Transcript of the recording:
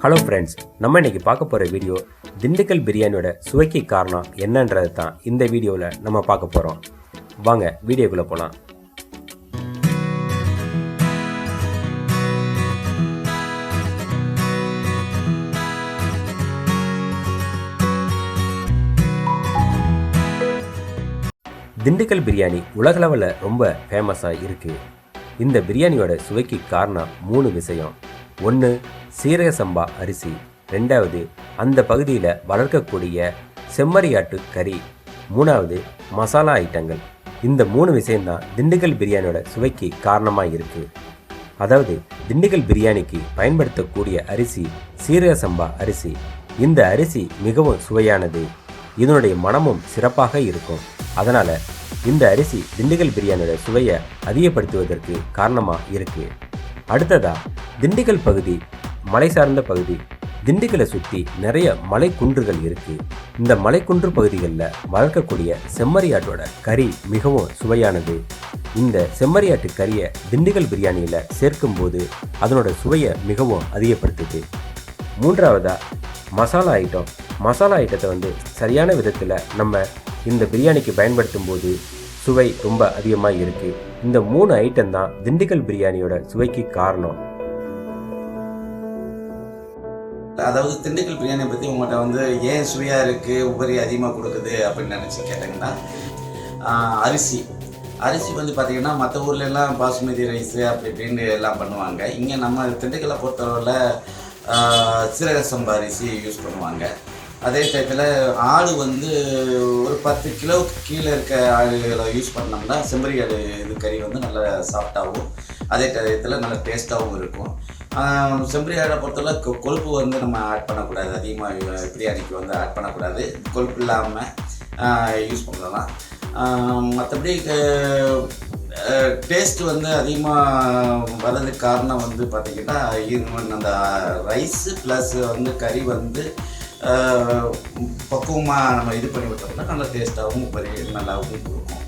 Hello friends நம்ம இன்னைக்கு பார்க்க போகிற வீடியோ திண்டுக்கல் பிரியாணியோட சுவைக்கு காரணம் என்னன்றது தான் இந்த வீடியோவில் நம்ம பார்க்க போகிறோம் வாங்க வீடியோக்குள்ளே போகலாம் திண்டுக்கல் பிரியாணி உலகளவில் ரொம்ப ஃபேமஸாக இருக்குது இந்த பிரியாணியோட சுவைக்கு காரணம் மூணு விஷயம். ஒன்று சீரக சம்பா அரிசி. ரெண்டாவது அந்த பகுதியில் வளர்க்கக்கூடிய செம்மறியாட்டு கறி. மூணாவது மசாலா ஐட்டங்கள். இந்த மூணு விஷயம்தான் திண்டுக்கல் பிரியாணியோட சுவைக்கு காரணமாக இருக்குது அதாவது திண்டுக்கல் பிரியாணிக்கு பயன்படுத்தக்கூடிய அரிசி சீரக சம்பா அரிசி. இந்த அரிசி மிகவும் சுவையானது. இதனுடைய மனமும் சிறப்பாக இருக்கும். அதனால் இந்த அரிசி திண்டுக்கல் பிரியாணியோட சுவையை அதிகப்படுத்துவதற்கு காரணமாக இருக்குது அடுத்ததா திண்டுக்கல் பகுதி மலை சார்ந்த பகுதி. திண்டுக்கலை சுற்றி நிறைய மலைக்குன்றுகள் இருக்கு. இந்த மலைக்குன்று பகுதிகளில் வளர்க்கக்கூடிய செம்மறியாட்டோட கறி மிகவும் சுவையானது. இந்த செம்மறியாட்டு கறியை திண்டுக்கல் பிரியாணியில் சேர்க்கும்போது அதனோட சுவையை மிகவும் அதிகப்படுத்துது. மூன்றாவதா மசாலா ஐட்டம். மசாலா ஐட்டத்தை வந்து சரியான விதத்தில் நம்ம இந்த பிரியாணிக்கு பயன்படுத்தும் போது சுவை ரொம்ப அதிகமாக இருக்குது இந்த மூணு ஐட்டம் தான் திண்டுக்கல் பிரியாணியோட சுவைக்கு காரணம். அதாவது திண்டுக்கல் பிரியாணி பற்றி உங்கள்கிட்ட வந்து ஏன் சுவையாக இருக்குது உபரி அதிகமாக கொடுக்குது அப்படின்னு நினச்சி கேட்டிங்கன்னா அரிசி. அரிசி வந்து பார்த்திங்கன்னா மற்ற ஊர்லெல்லாம் பாசுமதி ரைஸு அப்படி இப்படின்னு எல்லாம் பண்ணுவாங்க. இங்கே நம்ம திண்டுக்கலை பொறுத்தளவில் சீரக சம்பா அரிசி யூஸ் பண்ணுவாங்க. அதே டயத்தில் ஆடு வந்து ஒரு பத்து கிலோவுக்கு கீழே இருக்க ஆடுகளை யூஸ் பண்ணோம்னா செம்பரி ஆடு இது கறி வந்து நல்லா சாஃப்டாகவும் அதே டயத்தில் நல்ல டேஸ்ட்டாகவும் இருக்கும். செம்பரி ஆடை பொறுத்தவரை கொ கொழுப்பு வந்து நம்ம ஆட் பண்ணக்கூடாது. அதிகமாக பிரியாணிக்கு வந்து ஆட் பண்ணக்கூடாது. கொழுப்பு இல்லாமல் யூஸ் பண்ணலாம். மற்றபடி டேஸ்ட் வந்து அதிகமாக வர்றதுக்கு காரணம் வந்து பார்த்திங்கன்னா அந்த ரைஸு ப்ளஸ் வந்து கறி வந்து பக்குவமாக நம்ம இது பண்ணி விட்டோம்னா நல்லா டேஸ்ட்டாகவும் பெரிய நல்லாவும் கொடுக்கும்.